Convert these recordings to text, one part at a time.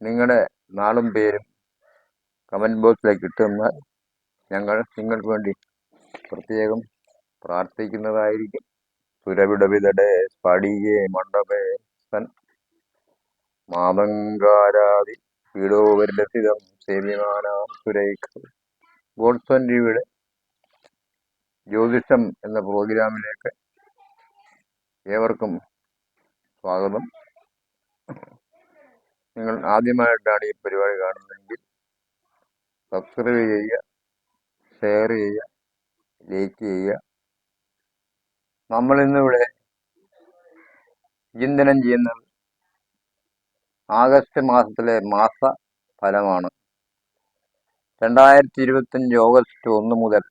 നിങ്ങളുടെ നാളും പേരും കമന്റ് ബോക്സിലേക്ക് ഇട്ടുതന്നാൽ ഞങ്ങൾ നിങ്ങൾക്ക് വേണ്ടി പ്രത്യേകം പ്രാർത്ഥിക്കുന്നതായിരിക്കും. സുരവിടവിതടെ സ്ഫടികേ മണ്ഡപേ സൻ മാതങ്കാരാതി പീഡോപരിലസിതം സേവ്യമാനാം സുരൈഖ. ഗോഡ്സൺ ടിവിയുടെ ജ്യോതിഷം എന്ന പ്രോഗ്രാമിലേക്ക് ഏവർക്കും സ്വാഗതം. നിങ്ങൾ ആദ്യമായിട്ടാണ് ഈ പരിപാടി കാണുന്നതെങ്കിൽ സബ്സ്ക്രൈബ് ചെയ്യുക ഷെയർ ചെയ്യുക ലൈക്ക് ചെയ്യുക. നമ്മൾ ഇന്നിവിടെ ചിന്തനം ചെയ്യുന്നത് ആഗസ്റ്റ് മാസത്തിലെ മാസ ഫലമാണ്. രണ്ടായിരത്തി ഇരുപത്തഞ്ച് ഓഗസ്റ്റ് ഒന്ന് മുതൽ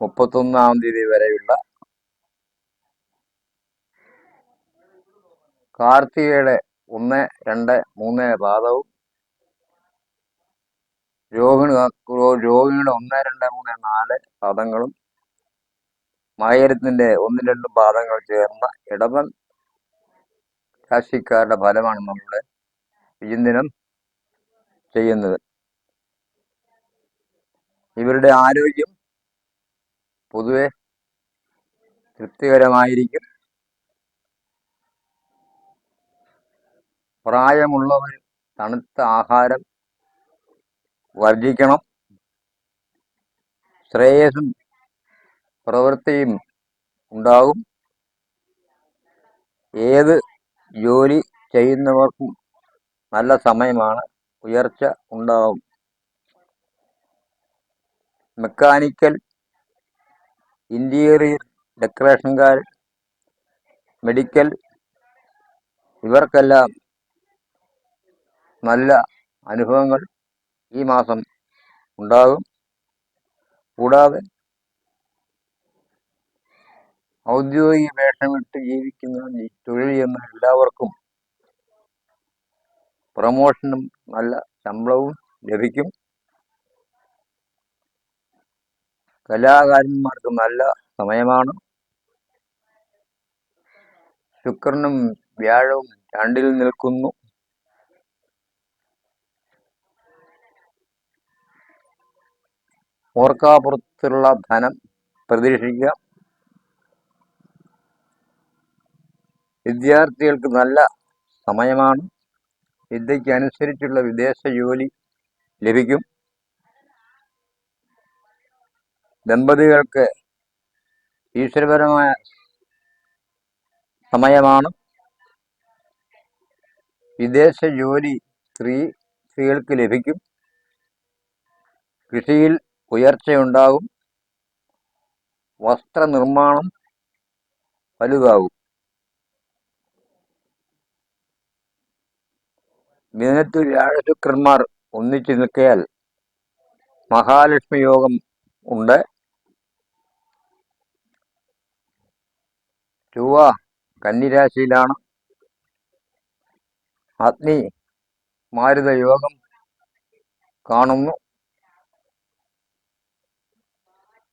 മുപ്പത്തൊന്നാം തീയതി വരെയുള്ള കാർത്തികയുടെ ഒന്ന് രണ്ട് മൂന്ന് പാദവും. രോഹിണി രോഹിണിയുടെ ഒന്ന് രണ്ട് മൂന്ന് നാല് പാദങ്ങളും. മായരത്തിന്റെ ഒന്നും രണ്ടും പാദങ്ങൾ ചേർന്ന ഇടവൻ രാശിക്കാരുടെ ഫലമാണ് നമ്മുടെ വിചിന്തനം ചെയ്യുന്നത്. ഇവരുടെ ആരോഗ്യം പൊതുവെ തൃപ്തികരമായിരിക്കും. പ്രായമുള്ളവർ തണുത്ത ആഹാരം വർജിക്കണം. ശ്രേയസും പ്രവൃത്തിയും ഉണ്ടാകും. ഏത് ജോലി ചെയ്യുന്നവർക്കും നല്ല സമയമാണ്. ഉയർച്ച ഉണ്ടാകും മെക്കാനിക്കൽ ഇന്റീരിയർ ഡെക്കറേഷൻകാർ മെഡിക്കൽ ഇവർക്കെല്ലാം നല്ല അനുഭവങ്ങൾ ഈ മാസം ഉണ്ടാകും. കൂടാതെ ഔദ്യോഗിക വേഷമിട്ട് ജീവിക്കുന്ന തൊഴിൽ ചെയ്യുന്ന എല്ലാവർക്കും പ്രമോഷനും നല്ല ശമ്പളവും ലഭിക്കും. കലാകാരന്മാർക്ക് നല്ല സമയമാണ്. ശുക്രനും വ്യാഴവും രണ്ടിൽ നിൽക്കുന്നു. ഓർക്കാപ്പുറത്തുള്ള ധനം പ്രതീക്ഷിക്കുക. വിദ്യാർത്ഥികൾക്ക് നല്ല സമയമാണ്. വിദ്യയ്ക്ക് അനുസരിച്ചുള്ള വിദേശ ജോലി ലഭിക്കും. ദമ്പതികൾക്ക് ഈശ്വരപരമായ സമയമാണ്. വിദേശ ജോലി സ്ത്രീ സ്ത്രീകൾക്ക് ലഭിക്കും. കൃഷിയിൽ ഉയർച്ചയുണ്ടാകും. വസ്ത്രനിർമ്മാണം വലുതാകും. മിഥുനത്തിൽ വ്യാഴശുക്രന്മാർ ഒന്നിച്ചു നിൽക്കിയാൽ മഹാലക്ഷ്മി യോഗം ഉണ്ട്. ചൊവ്വ കന്നിരാശിയിലാണ്. അഗ്നി മാരുത യോഗം കാണുന്നു.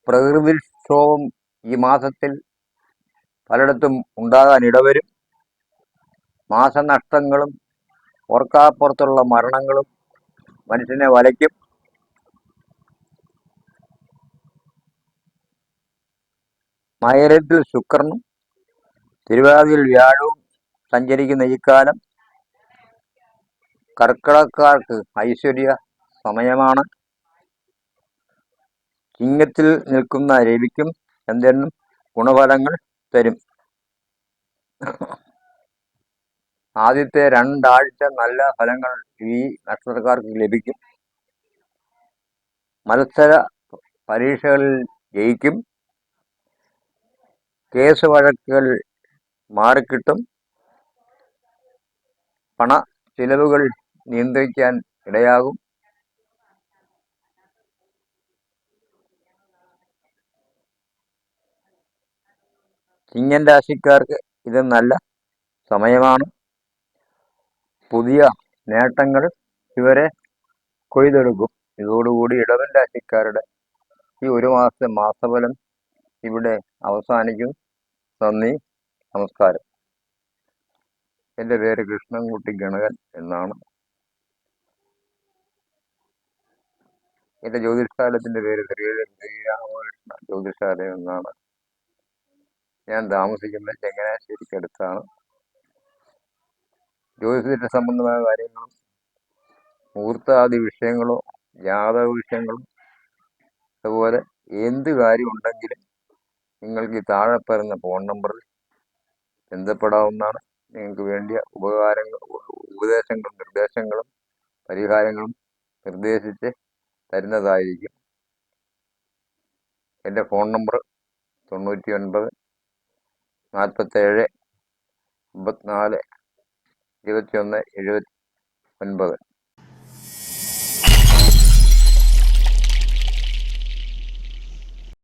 പ്രകൃതിക്ഷോഭം ഈ മാസത്തിൽ പലയിടത്തും ഉണ്ടാകാൻ ഇടവരും. മാസനഷ്ടങ്ങളും ഓർക്കാപ്പുറത്തുള്ള മരണങ്ങളും മനുഷ്യനെ വലയ്ക്കും. മയരത്തിൽ ശുക്രനും തിരുവാതിൽ വ്യാഴവും സഞ്ചരിക്കുന്ന ഈ കാലം കർക്കിടക്കാർക്ക് ഐശ്വര്യ സമയമാണ്. ചിങ്ങത്തിൽ നിൽക്കുന്ന രവിക്കും എന്തെന്നും ഗുണഫലങ്ങൾ തരും. ആദ്യത്തെ രണ്ടാഴ്ച നല്ല ഫലങ്ങൾ ഈ നക്ഷത്രക്കാർക്ക് ലഭിക്കും. മത്സര പരീക്ഷകളിൽ ജയിക്കും. കേസ് വഴക്കുകൾ മാറിക്കിട്ടും. പണ ചിലവുകൾ നിയന്ത്രിക്കാൻ ഇടയാകും. ചിങ്ങൻ രാശിക്കാർക്ക് ഇത് നല്ല സമയമാണ്. പുതിയ നേട്ടങ്ങൾ ഇവരെ കൊയ്തെടുക്കും. ഇതോടുകൂടി ഇടവൻ രാശിക്കാരുടെ ഈ ഒരു മാസത്തെ മാസഫലം ഇവിടെ അവസാനിക്കും. നന്ദി നമസ്കാരം. എന്റെ പേര് കൃഷ്ണൻകുട്ടി ഗണകൻ എന്നാണ്. എന്റെ ജ്യോതിഷാലയത്തിന്റെ പേര് ശ്രീരാമകൃഷ്ണ ജ്യോതിഷാലയം എന്നാണ്. ഞാൻ താമസിക്കുന്നത് ചങ്ങനാശ്ശേരിക്കടുത്താണ് ജ്യോതിഷ സംബന്ധമായ കാര്യങ്ങളും മുഹൂർത്താദി വിഷയങ്ങളോ ജാതക വിഷയങ്ങളും അതുപോലെ എന്ത് കാര്യം ഉണ്ടെങ്കിലും നിങ്ങൾക്ക് ഈ താഴെ ഫോൺ നമ്പറിൽ ബന്ധപ്പെടാവുന്നതാണ്. നിങ്ങൾക്ക് വേണ്ടിയ ഉപകാരങ്ങൾ ഉപദേശങ്ങളും നിർദ്ദേശങ്ങളും പരിഹാരങ്ങളും നിർദ്ദേശിച്ച് തരുന്നതായിരിക്കും. എന്റെ ഫോൺ നമ്പർ തൊണ്ണൂറ്റി ഒൻപത് നാൽപ്പത്തേഴ് അമ്പത്തിനാല് ഇരുപത്തി ഒന്ന് എഴുപത്തി ഒൻപത്.